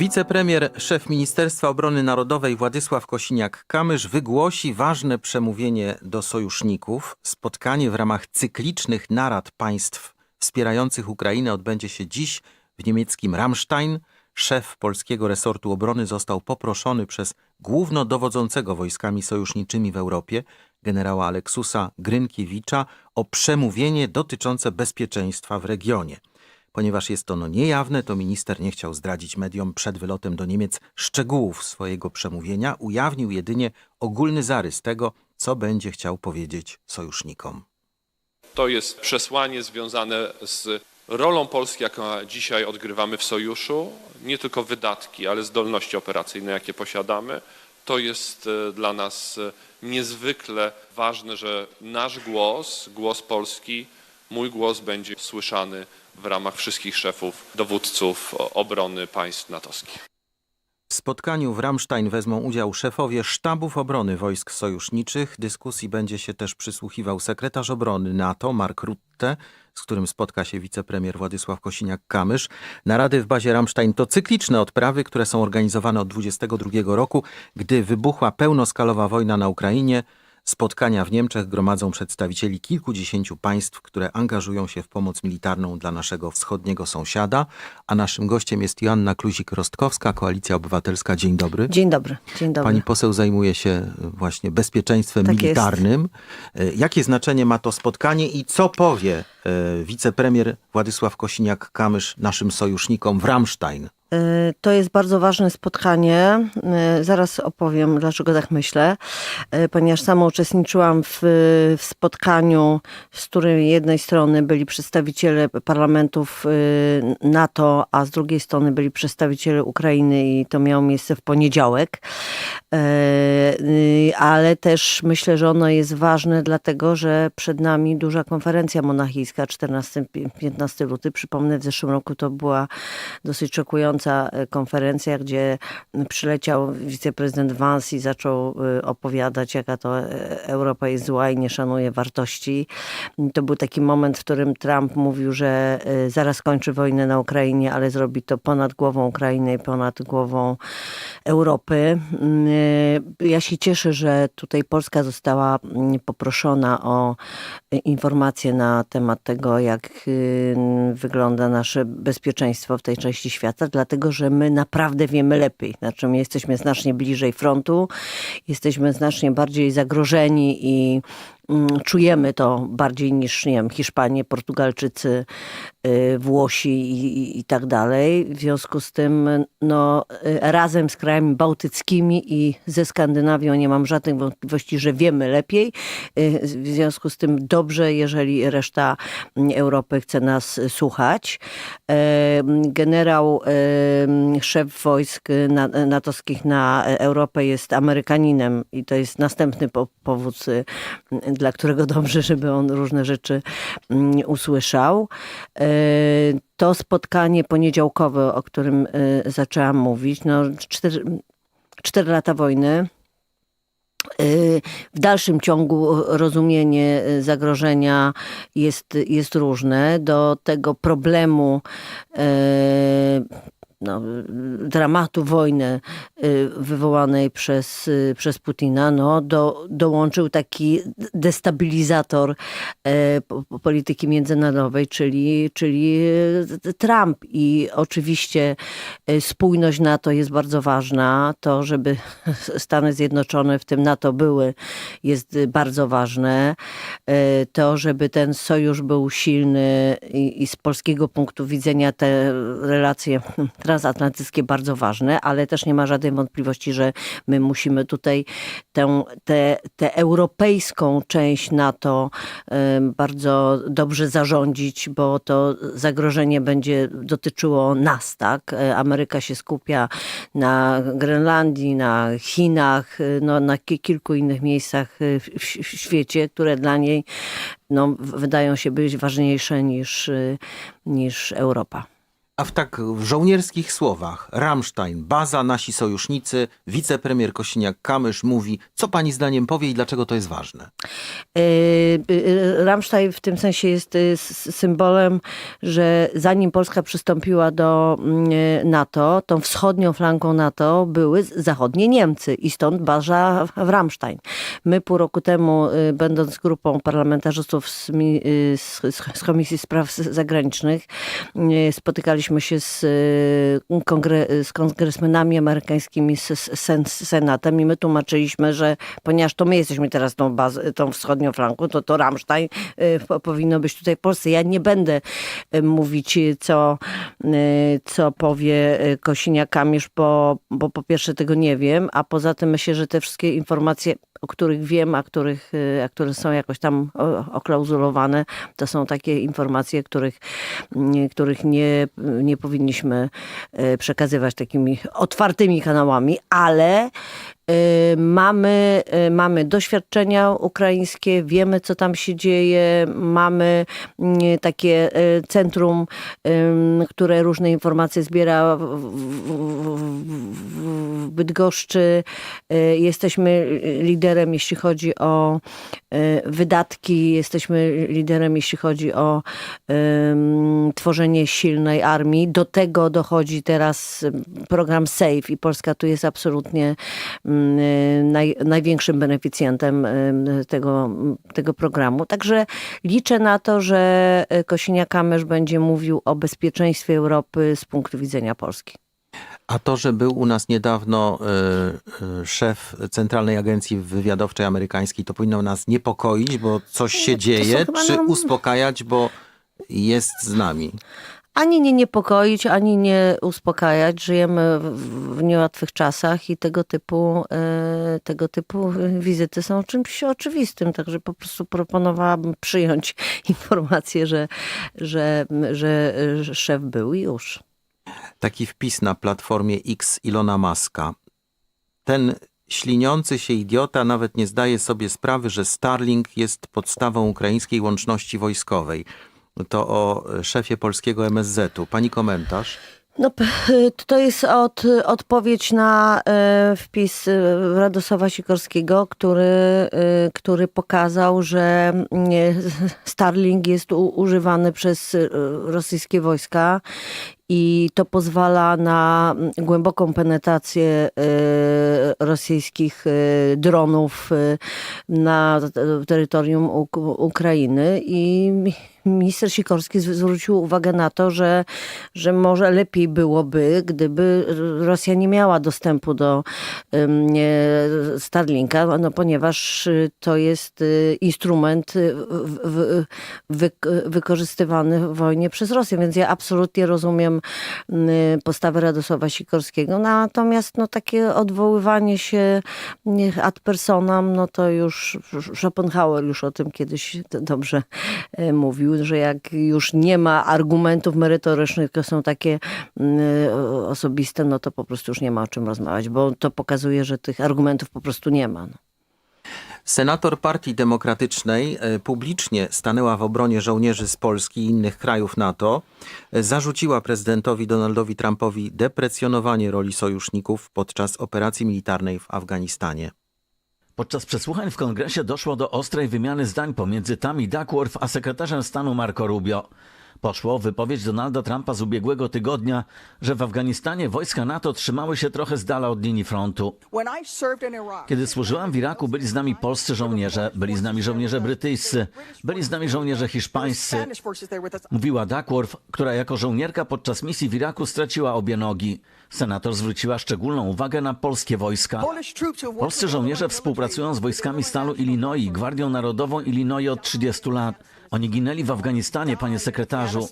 Wicepremier, szef Ministerstwa Obrony Narodowej Władysław Kosiniak-Kamysz wygłosi ważne przemówienie do sojuszników. Spotkanie w ramach cyklicznych narad państw wspierających Ukrainę odbędzie się dziś w niemieckim Ramstein. Szef polskiego resortu obrony został poproszony przez głównodowodzącego wojskami sojuszniczymi w Europie, generała Aleksusa Grynkiewicza, o przemówienie dotyczące bezpieczeństwa w regionie. Ponieważ jest ono niejawne, to minister nie chciał zdradzić mediom przed wylotem do Niemiec szczegółów swojego przemówienia, ujawnił jedynie ogólny zarys tego, co będzie chciał powiedzieć sojusznikom. To jest przesłanie związane z rolą Polski, jaką dzisiaj odgrywamy w sojuszu. Nie tylko wydatki, ale zdolności operacyjne, jakie posiadamy. To jest e, dla nas e, niezwykle ważne, że nasz głos, głos Polski, mój głos będzie słyszany w ramach wszystkich szefów, dowódców obrony państw natowskich. W spotkaniu w Ramstein wezmą udział szefowie sztabów obrony wojsk sojuszniczych. Dyskusji będzie się też przysłuchiwał sekretarz obrony NATO Mark Rutte, z którym spotka się wicepremier Władysław Kosiniak-Kamysz. Narady w bazie Ramstein to cykliczne odprawy, które są organizowane od 22 roku, gdy wybuchła pełnoskalowa wojna na Ukrainie. Spotkania w Niemczech gromadzą przedstawicieli kilkudziesięciu państw, które angażują się w pomoc militarną dla naszego wschodniego sąsiada. A naszym gościem jest Joanna Kluzik-Rostkowska, Koalicja Obywatelska. Dzień dobry. Dzień dobry, dzień dobry. Pani poseł zajmuje się e, właśnie bezpieczeństwem Tak jest. militarnym. E, Jakie znaczenie ma to spotkanie i co powie e, wicepremier Władysław Kosiniak-Kamysz naszym sojusznikom w Ramstein? Y, To jest bardzo ważne spotkanie. Y, Zaraz opowiem, dlaczego tak myślę. Y, Ponieważ sama uczestniczyłam w, w spotkaniu, z którym jednej strony byli przedstawiciele parlamentów NATO, a z drugiej strony byli przedstawiciele Ukrainy i to miało miejsce w poniedziałek. Ale też myślę, że ono jest ważne, dlatego że przed nami duża konferencja monachijska 14-15 luty. Przypomnę, w zeszłym roku to była dosyć szokująca e, konferencja, gdzie przyleciał wiceprezydent Vance i zaczął e, opowiadać, jaka to e, Europa jest zła i nie szanuje wartości. To był taki moment, w którym Trump mówił, że zaraz kończy wojnę na Ukrainie, ale zrobi to ponad głową Ukrainy i ponad głową Europy. Mm, Ja się cieszę, że tutaj Polska została mm, poproszona o informacje na temat tego, jak y, wygląda nasze bezpieczeństwo w tej części świata, dlatego że my naprawdę wiemy lepiej. Znaczy, my jesteśmy znacznie bliżej frontu, jesteśmy znacznie bardziej zagrożeni i czujemy to bardziej niż, nie wiem, Hiszpanie, Portugalczycy, y, Włosi i, i, i tak dalej. W związku z tym, no, y, razem z krajami bałtyckimi i ze Skandynawią nie mam żadnych wątpliwości, że wiemy lepiej. Y, W związku z tym dobrze, jeżeli reszta mm, Europy chce nas słuchać. Generał, szef wojsk na- natowskich na Europę jest Amerykaninem i to jest następny po- powód, dla którego dobrze, żeby on różne rzeczy mm, usłyszał. E, To spotkanie poniedziałkowe, o którym y, zaczęłam mówić, no cztery, cztery lata wojny. Y, W dalszym ciągu rozumienie zagrożenia jest, jest różne. Do tego problemu no, dramatu wojny y, wywołanej przez, y, przez Putina, no, do, dołączył taki destabilizator po- polityki międzynarodowej, czyli, czyli y, Trump. I oczywiście y, spójność NATO jest bardzo ważna. To, żeby Stany Zjednoczone w tym NATO były, jest y, bardzo ważne. To, żeby ten sojusz był silny i, i z polskiego punktu widzenia te relacje transatlantyckie bardzo ważne, ale też nie ma żadnej wątpliwości, że my musimy tutaj tę, tę, tę europejską część NATO bardzo dobrze zarządzić, bo to zagrożenie będzie dotyczyło nas, tak? Ameryka się skupia na Grenlandii, na Chinach, e, no, na ki- kilku innych miejscach e, w, w, świecie, które dla niej no, wydają się być ważniejsze niż, e, niż Europa. A w tak żołnierskich słowach, Rammstein, baza, nasi sojusznicy, wicepremier Kosiniak-Kamysz mówi, co pani zdaniem powie i dlaczego to jest ważne? Y, y, Rammstein w tym sensie jest symbolem, że zanim Polska przystąpiła do mm, NATO, tą wschodnią flanką NATO były zachodnie Niemcy i stąd baza w Rammstein. My pół roku temu, będąc grupą parlamentarzystów z, z, z Komisji Spraw Zagranicznych, y, spotykaliśmy się z, y, kongre, z kongresmenami amerykańskimi, z, z sen, z Senatem i my tłumaczyliśmy, że ponieważ to my jesteśmy teraz tą, bazą, tą wschodnią flanką, to to Rammstein y, po- powinno być tutaj w Polsce. Ja nie będę y, mówić, co, co powie Kosiniak-Kamysz, bo, bo po pierwsze tego nie wiem, a poza tym myślę, że te wszystkie informacje, o których wiem, a, których, y, a które są jakoś tam oklauzulowane, to są takie informacje, których, y, których nie, nie powinniśmy y, przekazywać takimi otwartymi kanałami, ale mamy, y, mamy doświadczenia ukraińskie, wiemy co tam się dzieje, mamy y, takie y, centrum, które różne informacje zbiera w, Bydgoszczy. Y, Jesteśmy liderem, jeśli chodzi o y, wydatki, jesteśmy liderem, jeśli chodzi o tworzenie silnej armii. Do tego dochodzi teraz program SAFE i Polska tu jest absolutnie y, naj, największym beneficjentem tego, tego programu. Także liczę na to, że y, Kosiniak-Kamysz będzie mówił o bezpieczeństwie Europy z punktu widzenia Polski. A to, że był u nas niedawno y, y, szef Centralnej Agencji Wywiadowczej Amerykańskiej, to powinno nas niepokoić, bo coś się No, dzieje, czy uspokajać, bo jest z nami. Ani nie niepokoić, ani nie uspokajać. Żyjemy w, niełatwych czasach i tego typu, e, tego typu wizyty są czymś oczywistym. Także po prostu proponowałabym przyjąć informację, że, że, że szef był i już. Taki wpis na platformie X Ilona Maska. Ten śliniący się idiota nawet nie zdaje sobie sprawy, że Starlink jest podstawą ukraińskiej łączności wojskowej. To o szefie polskiego MSZ-u. Pani komentarz? No, to jest od, odpowiedź na e, wpis e, Radosława Sikorskiego, który, e, który pokazał, że nie, Starlink jest u, używany przez rosyjskie wojska i to pozwala na głęboką penetrację e, rosyjskich e, dronów e, na terytorium Uk- Ukrainy. I minister Sikorski zwrócił uwagę na to, że, że może lepiej byłoby, gdyby Rosja nie miała dostępu do Starlinka, no, ponieważ y, to jest y, instrument y, w, w, wy, wykorzystywany w wojnie przez Rosję, więc ja absolutnie rozumiem y, postawę Radosława Sikorskiego, natomiast no, takie odwoływanie się y, ad personam, no to już Schopenhauer już o tym kiedyś dobrze e, mówił, że jak już nie ma argumentów merytorycznych, tylko są takie y, osobiste, no to po prostu już nie ma o czym rozmawiać, bo to pokazuje, że tych argumentów po prostu nie ma. No. Senator Partii Demokratycznej e, publicznie stanęła w obronie żołnierzy z Polski i innych krajów NATO. E, Zarzuciła prezydentowi Donaldowi Trumpowi deprecjonowanie roli sojuszników podczas operacji militarnej w Afganistanie. Podczas przesłuchań w kongresie doszło do ostrej wymiany zdań pomiędzy Tammy Duckworth a sekretarzem stanu Marco Rubio. Poszło wypowiedź Donalda Trumpa z ubiegłego tygodnia, że w Afganistanie wojska NATO trzymały się trochę z dala od linii frontu. Kiedy służyłam w Iraku, byli z nami polscy żołnierze, byli z nami żołnierze brytyjscy, byli z nami żołnierze hiszpańscy. Mówiła Duckworth, która jako żołnierka podczas misji w Iraku straciła obie nogi. Senator zwróciła szczególną uwagę na polskie wojska. Polscy żołnierze współpracują z wojskami Stalu Illinois Gwardią Narodową Illinois od 30 lat. Oni ginęli w Afganistanie, panie sekretarzu.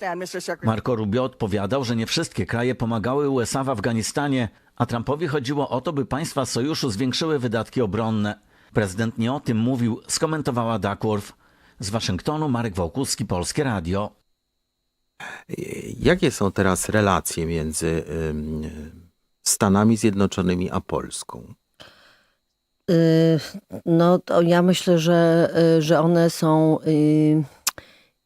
Marco Rubio odpowiadał, że nie wszystkie kraje pomagały USA w Afganistanie, a Trumpowi chodziło o to, by państwa sojuszu zwiększyły wydatki obronne. Prezydent nie o tym mówił, skomentowała Duckworth. Z Waszyngtonu Marek Wołkuski, Polskie Radio. Jakie są teraz relacje między Stanami Zjednoczonymi a Polską? Y, No to ja myślę, że, y, że one są y,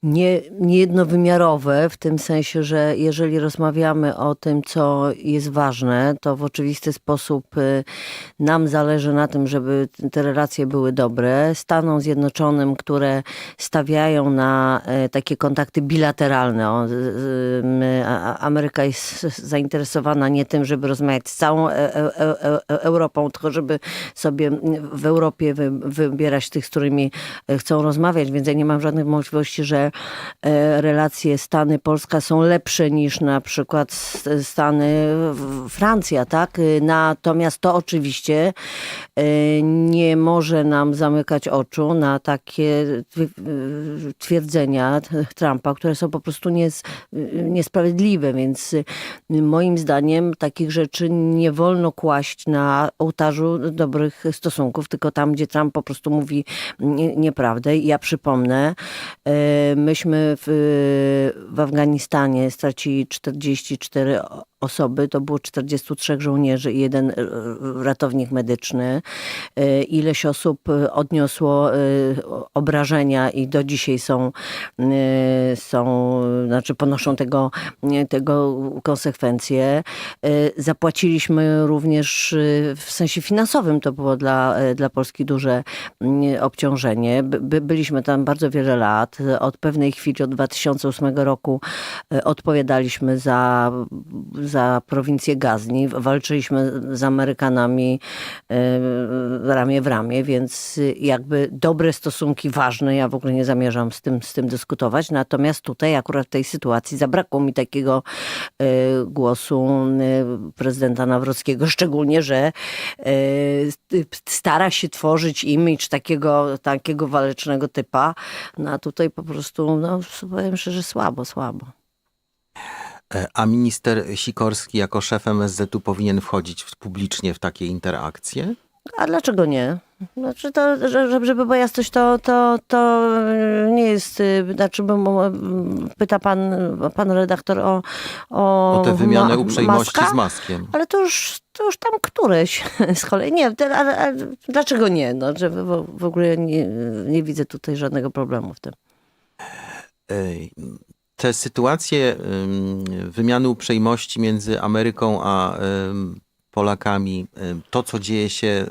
nie, niejednowymiarowe, w tym sensie, że jeżeli rozmawiamy o tym, co jest ważne, to w oczywisty sposób y, nam zależy na tym, żeby te relacje były dobre. Stanom Zjednoczonym, które stawiają na e, takie kontakty bilateralne. Ameryka jest zainteresowana nie tym, żeby rozmawiać z całą e- e- e- Europą, tylko żeby sobie w Europie wy- wybierać tych, z którymi chcą rozmawiać, więc ja nie mam żadnych możliwości, że e, relacje Stany-Polska są lepsze niż na przykład S- Stany-Francja, tak? Natomiast to oczywiście e, nie może nam zamykać oczu na takie y, twierdzenia Trumpa, które są po prostu nies, niesprawiedliwe, więc moim zdaniem takich rzeczy nie wolno kłaść na ołtarzu dobrych stosunków, tylko tam, gdzie Trump po prostu mówi nie, nieprawdę. Ja przypomnę, e, myśmy w, w Afganistanie stracili 44 o- osoby, to było 43 żołnierzy i jeden e, ratownik medyczny. E, Ileś osób e, odniosło obrażenia i do dzisiaj są, są znaczy ponoszą tego, tego konsekwencje. Zapłaciliśmy również w sensie finansowym, to było dla, dla Polski duże mm, obciążenie. By- by- Byliśmy tam bardzo wiele lat. Od pewnej chwili, od 2008 roku odpowiadaliśmy za, za prowincję Gazni. Walczyliśmy z Amerykanami e, ramię w ramię, więc jakby dobre stosunki ważne, ja w ogóle nie zamierzam z tym, z tym dyskutować. Natomiast tutaj akurat w tej sytuacji zabrakło mi takiego e, głosu e, prezydenta Nawrockiego, szczególnie, że stara się tworzyć image takiego, takiego walecznego typa, no a tutaj po prostu, no powiem szczerze, słabo, słabo. E, A minister Sikorski jako szef MSZ-u powinien wchodzić publicznie w takie interakcje? A dlaczego nie? Znaczy to, że- że- żeby była jasność, to, to, to nie jest, y, znaczy pyta pan, pan redaktor o, o, O tę wymianę ma- uprzejmości Maska? z Maskiem. Ale to już, to już tam któreś z kolei. Nie, ale dlaczego nie? No, że w, w ogóle nie, nie widzę tutaj żadnego problemu w tym. Ej, Te sytuacje ym, wymiany uprzejmości między Ameryką a Polakami, to co dzieje się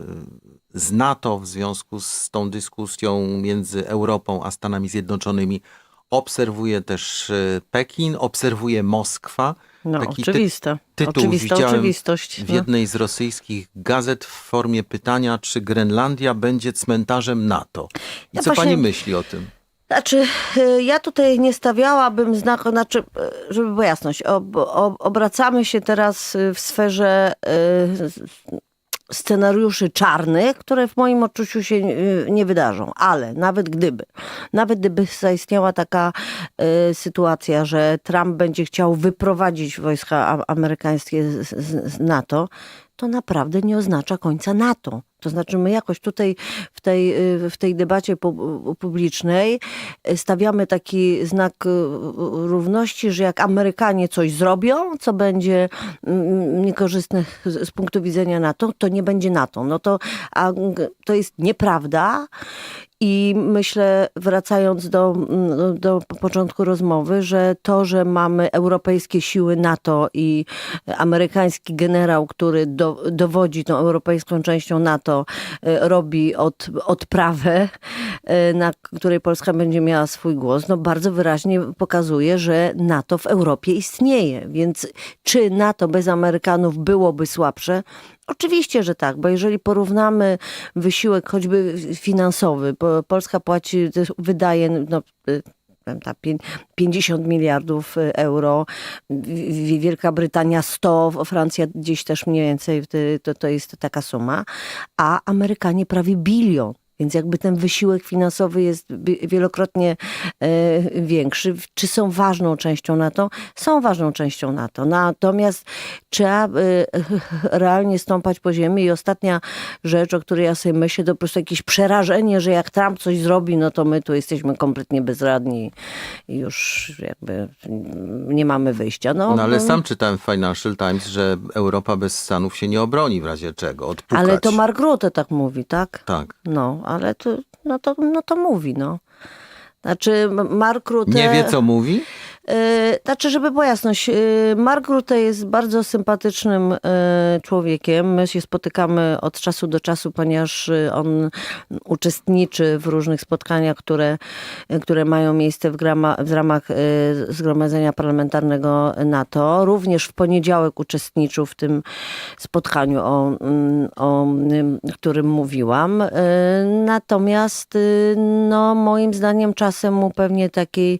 z NATO w związku z tą dyskusją między Europą a Stanami Zjednoczonymi, obserwuje też y, Pekin, obserwuje Moskwa. No, Taki ty- oczywiste. tytuł Oczywista widziałem oczywistość. w no. jednej z rosyjskich gazet w formie pytania, czy Grenlandia będzie cmentarzem NATO. I Ja co właśnie- pani myśli o tym? Znaczy, y, ja tutaj nie stawiałabym znaku, znaczy, y, żeby była jasność, ob, ob, obracamy się teraz y, w sferze y, scenariuszy czarnych, które w moim odczuciu się nie wydarzą, ale nawet gdyby, nawet gdyby zaistniała taka y, sytuacja, że Trump będzie chciał wyprowadzić wojska amerykańskie z, z NATO, to naprawdę nie oznacza końca NATO. To znaczy, my jakoś tutaj w tej, y, w tej debacie pu- publicznej y, stawiamy taki znak y, równości, że jak Amerykanie coś zrobią, co będzie mm, niekorzystne z punktu widzenia NATO, to nie będzie NATO. No to, a to jest nieprawda. I myślę, wracając do, mm, do początku rozmowy, że to, że mamy europejskie siły NATO i amerykański generał, który do, dowodzi tą europejską częścią NATO, e, robi od, odprawę, e, na której Polska będzie miała swój głos, no bardzo wyraźnie pokazuje, że NATO w Europie istnieje. Więc czy NATO bez Amerykanów byłoby słabsze? Oczywiście, że tak, bo jeżeli porównamy wysiłek choćby finansowy, bo Polska płaci, wydaje no, y, ta pię- 50 miliardów y, euro, w- w- Wielka Brytania 100, Francja gdzieś też mniej więcej to, to jest taka suma, a Amerykanie prawie bilion. Więc jakby ten wysiłek finansowy jest wielokrotnie e, większy. Czy są ważną częścią NATO? Są ważną częścią NATO. Natomiast trzeba e, realnie stąpać po ziemi. I ostatnia rzecz, o której ja sobie myślę, to po prostu jakieś przerażenie, że jak Trump coś zrobi, no to my tu jesteśmy kompletnie bezradni i już jakby nie mamy wyjścia. No, No ale no, sam czytałem w Financial Times, że Europa bez Stanów się nie obroni w razie czego, odpukać. ale to Mark Rutte tak mówi, tak? Tak. No, ale to, no to, no to mówi, no. Znaczy Mark Rutte... Nie wie, co mówi? E, Znaczy, żeby była jasność, e, Mark Rutte jest bardzo sympatycznym e, człowiekiem. My się spotykamy od czasu do czasu, ponieważ on uczestniczy w różnych spotkaniach, które, które mają miejsce w, grama, w ramach Zgromadzenia Parlamentarnego NATO. Również w poniedziałek uczestniczył w tym spotkaniu, o, o którym mówiłam. Natomiast, no, moim zdaniem, czasem mu pewnie takiej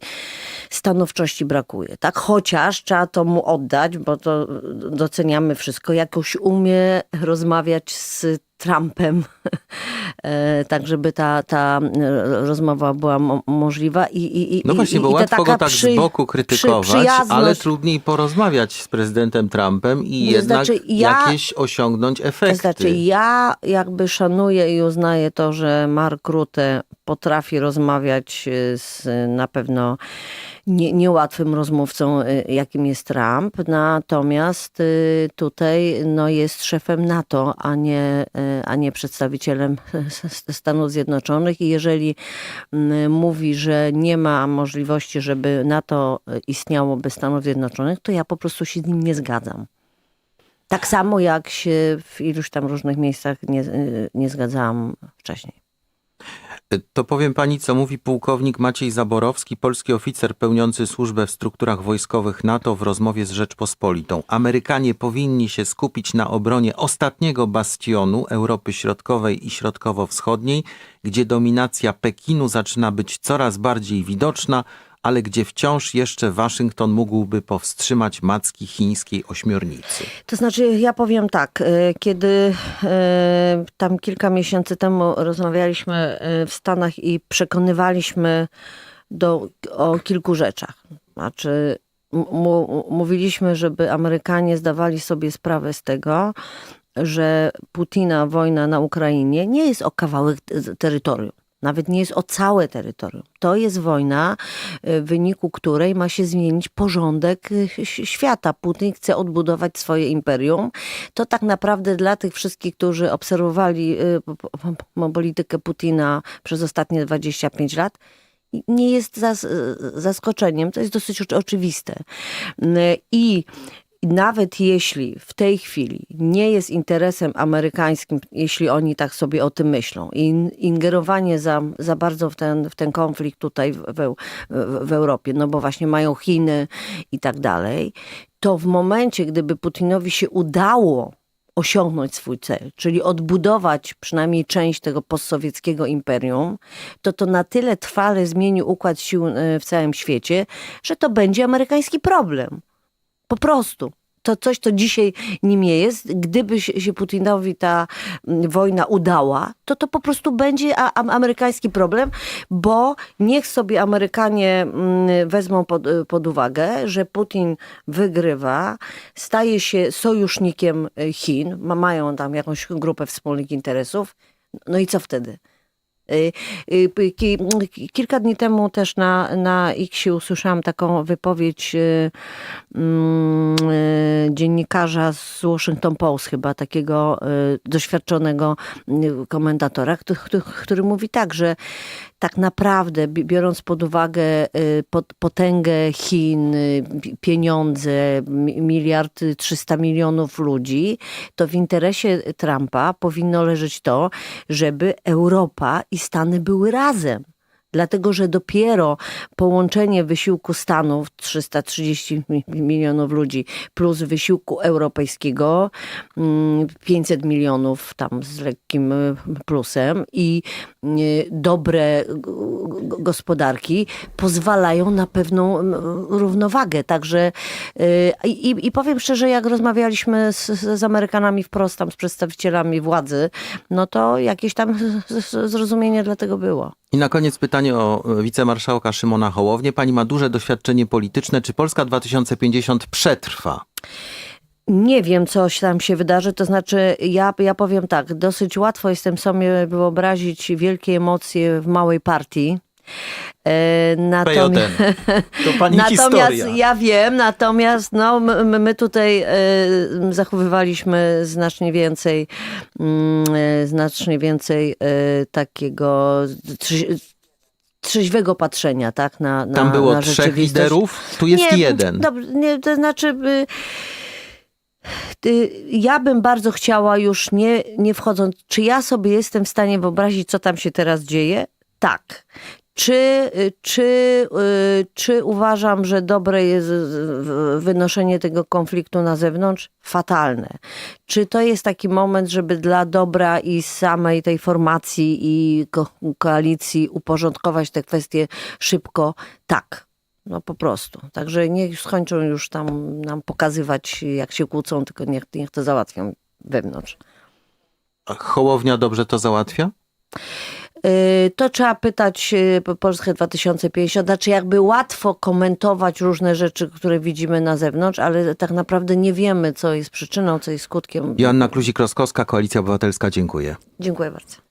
stanowczości brakuje. Tak, chociaż trzeba to mu oddać, bo to doceniamy wszystko. Jakoś umie rozmawiać z Trumpem, e, tak żeby ta, ta rozmowa była mo- możliwa. I, i, i, No właśnie, bo i łatwo go tak przy- z boku krytykować, ale trudniej porozmawiać z prezydentem Trumpem i To jednak znaczy, ja- jakieś osiągnąć efekty. To znaczy, ja jakby szanuję i uznaję to, że Mark Rutte potrafi rozmawiać y, z na pewno nie, niełatwym rozmówcą, jakim jest Trump. Natomiast tutaj no, jest szefem NATO, a nie, a nie przedstawicielem Stanów Zjednoczonych. I jeżeli mm, mówi, że nie ma możliwości, żeby NATO istniało bez Stanów Zjednoczonych, to ja po prostu się z nim nie zgadzam. Tak samo jak się w iluś tam różnych miejscach nie, nie zgadzałam wcześniej. To powiem pani, co mówi pułkownik Maciej Zaborowski, polski oficer pełniący służbę w strukturach wojskowych NATO w rozmowie z Rzeczpospolitą. Amerykanie powinni się skupić na obronie ostatniego bastionu Europy Środkowej i Środkowo-Wschodniej, gdzie dominacja Pekinu zaczyna być coraz bardziej widoczna, ale gdzie wciąż jeszcze Waszyngton mógłby powstrzymać macki chińskiej ośmiornicy. To znaczy, ja powiem tak, e, kiedy e, tam kilka miesięcy temu rozmawialiśmy e, w Stanach i przekonywaliśmy do, o kilku rzeczach. Znaczy, mówiliśmy, żeby Amerykanie zdawali sobie sprawę z tego, że Putina wojna na Ukrainie nie jest o kawałek te- terytorium. Nawet nie jest o całe terytorium. To jest wojna, y, w wyniku której ma się zmienić porządek y, świata. Putin chce odbudować swoje imperium. To tak naprawdę dla tych wszystkich, którzy obserwowali y, po- po- po- politykę Putina przez ostatnie 25 lat, nie jest zas- zaskoczeniem. To jest dosyć oczy- oczywiste. Y, I nawet jeśli w tej chwili nie jest interesem amerykańskim, jeśli oni tak sobie o tym myślą, in, ingerowanie za, za bardzo w ten, w ten konflikt tutaj w, w, w Europie, no bo właśnie mają Chiny i tak dalej, to w momencie, gdyby Putinowi się udało osiągnąć swój cel, czyli odbudować przynajmniej część tego postsowieckiego imperium, to to na tyle trwale zmieni układ sił e, w całym świecie, że to będzie amerykański problem. Po prostu. To coś, co dzisiaj nim jest. Gdyby się Putinowi ta mm, wojna udała, to to po prostu będzie amerykański problem, bo niech sobie Amerykanie mm, wezmą pod, pod uwagę, że Putin wygrywa, staje się sojusznikiem y, Chin, ma, mają tam jakąś grupę wspólnych interesów. No i co wtedy? Y, y, ki- ki- Kilka dni temu też na, na X usłyszałam taką wypowiedź y, mm, dziennikarza z Washington Post, chyba takiego doświadczonego komentatora, który, który mówi tak, że tak naprawdę, bi- biorąc pod uwagę y, pot- potęgę Chin, y, pi- pieniądze, mi- miliard trzysta milionów ludzi, to w interesie Trumpa powinno leżeć to, żeby Europa i Stany były razem. Dlatego, że dopiero połączenie wysiłku Stanów, 330 mi- milionów ludzi, plus wysiłku europejskiego, mm, 500 milionów tam z lekkim y, plusem i y, dobre gospodarki pozwalają na pewną mm, równowagę. Także y, i, i powiem szczerze, jak rozmawialiśmy z, z Amerykanami wprost, tam z przedstawicielami władzy, no to jakieś tam zrozumienie dla tego było. I na koniec pytanie o e, wicemarszałka Szymona Hołownię. Pani ma duże doświadczenie polityczne. Czy Polska 2050 przetrwa? Nie wiem, co tam się wydarzy. To znaczy, ja, ja powiem tak, dosyć łatwo jestem sobie wyobrazić wielkie emocje w małej partii. E, natomiast, To pani natomiast ja wiem, natomiast no, my, my- tutaj e, zachowywaliśmy znacznie więcej, e, znacznie więcej e, takiego trzy- trzeźwego patrzenia, tak, na, na Tam było na trzech liderów, tu jest nie, jeden. Dobrze, nie, to znaczy... y, y, Ja bym bardzo chciała już nie, nie wchodząc, czy ja sobie jestem w stanie wyobrazić, co tam się teraz dzieje? Tak. Czy, y, czy, y, czy uważam, że dobre jest y, wynoszenie tego konfliktu na zewnątrz? Fatalne. Czy to jest taki moment, żeby dla dobra i samej tej formacji i ko- koalicji uporządkować te kwestie szybko? Tak. No po prostu. Także niech skończą już tam nam pokazywać, jak się kłócą, tylko niech, niech to załatwią wewnątrz. A Hołownia dobrze to załatwia? Yy, To trzeba pytać po- Polskę 2050. Znaczy, jakby łatwo komentować różne rzeczy, które widzimy na zewnątrz, ale tak naprawdę nie wiemy, co jest przyczyną, co jest skutkiem. Joanna Kluzik-Roskowska, Koalicja Obywatelska, dziękuję. Dziękuję bardzo.